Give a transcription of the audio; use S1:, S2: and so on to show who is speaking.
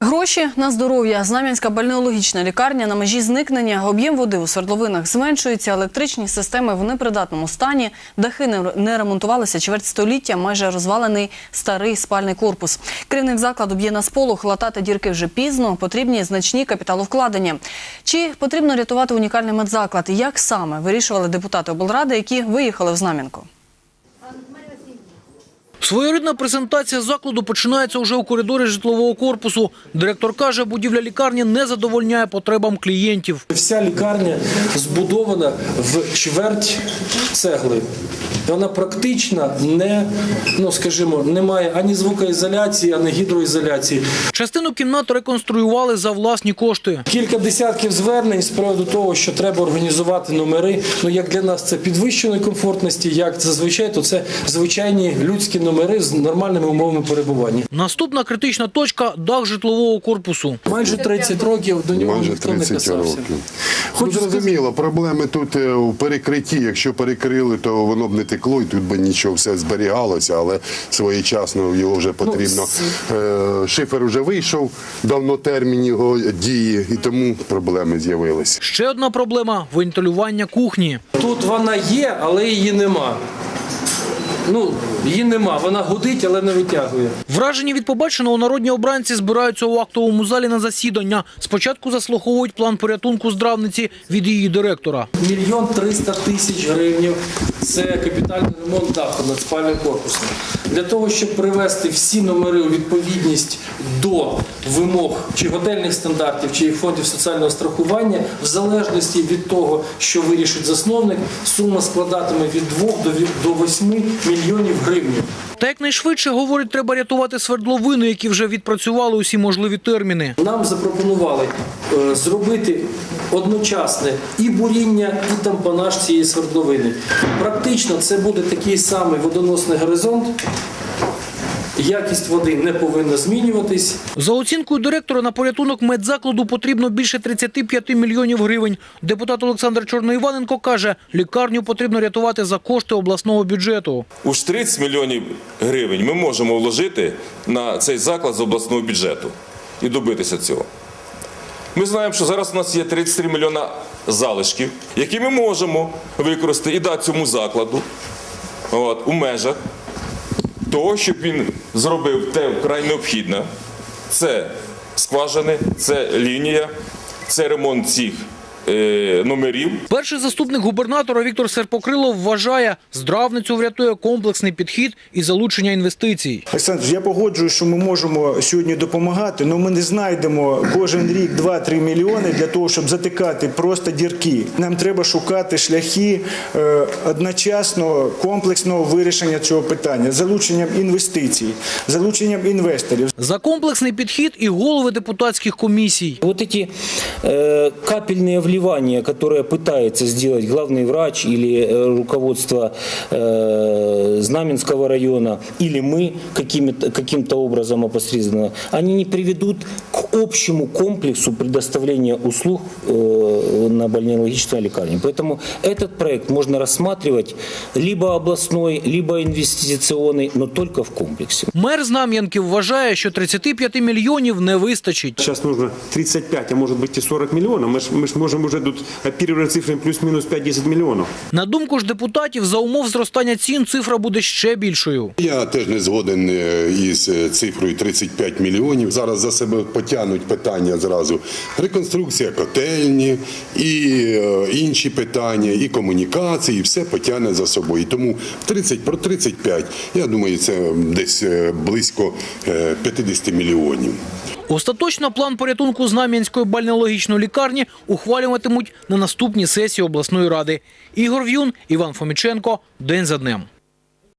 S1: Гроші на здоров'я. Знам'янська бальнеологічна лікарня на межі зникнення. Об'єм води у свердловинах зменшується. Електричні системи в непридатному стані. Дахи не- ремонтувалися чверть століття. Майже розвалений старий спальний корпус. Керівник закладу б'є на сполох. Латати дірки вже пізно. Потрібні значні капіталовкладення. Чи потрібно рятувати унікальний медзаклад? Як саме вирішували депутати облради, які виїхали в Знам'янку?
S2: Своєрідна презентація закладу починається уже у коридорі житлового корпусу. Директор каже, будівля лікарні не задовольняє потребам клієнтів.
S3: Вся лікарня збудована в чверть цегли. Вона практично не, ну скажімо, не має ані звукоізоляції, ані гідроізоляції.
S2: Частину кімнат реконструювали за власні кошти.
S3: Кілька десятків звернень з приводу того, що треба організувати номери. Ну як для нас це підвищеної комфортності, як зазвичай, то це звичайні людські номери з нормальними умовами перебування.
S2: Наступна критична точка – дах житлового корпусу.
S3: Майже 30 років до нього
S4: Майже
S3: ніхто не
S4: 30
S3: касався.
S4: років. Ну,
S3: Хочу сказати,
S4: зрозуміло, проблеми тут е, у перекритті. Якщо перекрили, то воно б не текло, і тут би нічого все зберігалося, але своєчасно його вже потрібно. Е, Шифер вже вийшов, давно термін його дії, і тому проблеми з'явилися.
S2: Ще одна проблема – вентилювання кухні.
S3: Тут вона є, але її нема. Ну, її нема. Вона гудить, але не витягує.
S2: Вражені від побаченого народні обранці збираються у актовому залі на засідання. Спочатку заслуховують план порятунку здравниці від її директора.
S3: Мільйон триста тисяч гривень це капітальний ремонт даху над спальним корпусом. Для того, щоб привести всі номери у відповідність до вимог чи готельних стандартів, чи фондів соціального страхування, в залежності від того, що вирішить засновник, сума складатиме від 2 до 8 мільйонів гривень.
S2: Та якнайшвидше, говорить, треба рятувати свердловини, які вже відпрацювали усі можливі терміни.
S3: Нам запропонували е, зробити одночасне і буріння, і тампонаж цієї свердловини. Практично це буде такий самий водоносний горизонт. Якість води не повинна змінюватись.
S2: За оцінкою директора, на порятунок медзакладу потрібно більше 35 мільйонів гривень. Депутат Олександр Чорноіваненко каже, лікарню потрібно рятувати за кошти обласного бюджету.
S5: Уж 30 мільйонів гривень ми можемо вложити на цей заклад з обласного бюджету і добитися цього. Ми знаємо, що зараз у нас є 33 мільйона залишків, які ми можемо використати і дати цьому закладу от, у межах того, щоб він зробив те вкрай необхідне. Це скважини, це лінія, це ремонт цих номерів.
S2: Перший заступник губернатора Віктор Серпокрилов вважає, здравницю врятує комплексний підхід і залучення інвестицій.
S6: Олександр, я погоджую, що ми можемо сьогодні допомагати, але ми не знайдемо кожен рік 2-3 мільйони для того, щоб затикати просто дірки. Нам треба шукати шляхи е, одночасно комплексного вирішення цього питання, залученням інвестицій, залученням інвесторів.
S2: За комплексний підхід і голови депутатських комісій.
S7: Вот эти э, капельные вливания, которые пытается сделать главный врач или э, руководство э, Знаменского района, или мы какими-то- каким-то образом опосредованно, они не приведут к общему комплексу предоставления услуг э, на больнеологической лекарне. Поэтому этот проект можно рассматривать либо областной, либо инвестиционный, но только в комплексе.
S2: Мер Знам'янки вважає, що 35 мільйонів не вистачить.
S8: Сейчас нужно 35, а может быть и 40 миллионов. Мы ж, мы ж можем уже тут оперировать цифрами плюс-минус 5-10 миллионов.
S2: На думку ж депутатів, за умов зростання цін цифра буде ще більшою.
S4: Я теж не згоден е, із е, цифрою 35 мільйонів. Зараз за себе потягнуть питання зразу. Реконструкція котельні і е, інші питання, і комунікації, і все потягне за собою. Тому 30, про 35, я думаю, це десь близько е, 50 мільйонів.
S2: Остаточно план порятунку Знам'янської бальнеологічної лікарні ухвалюватимуть на наступній сесії обласної ради. Ігор В'юн, Іван Фоміченко. День за днем.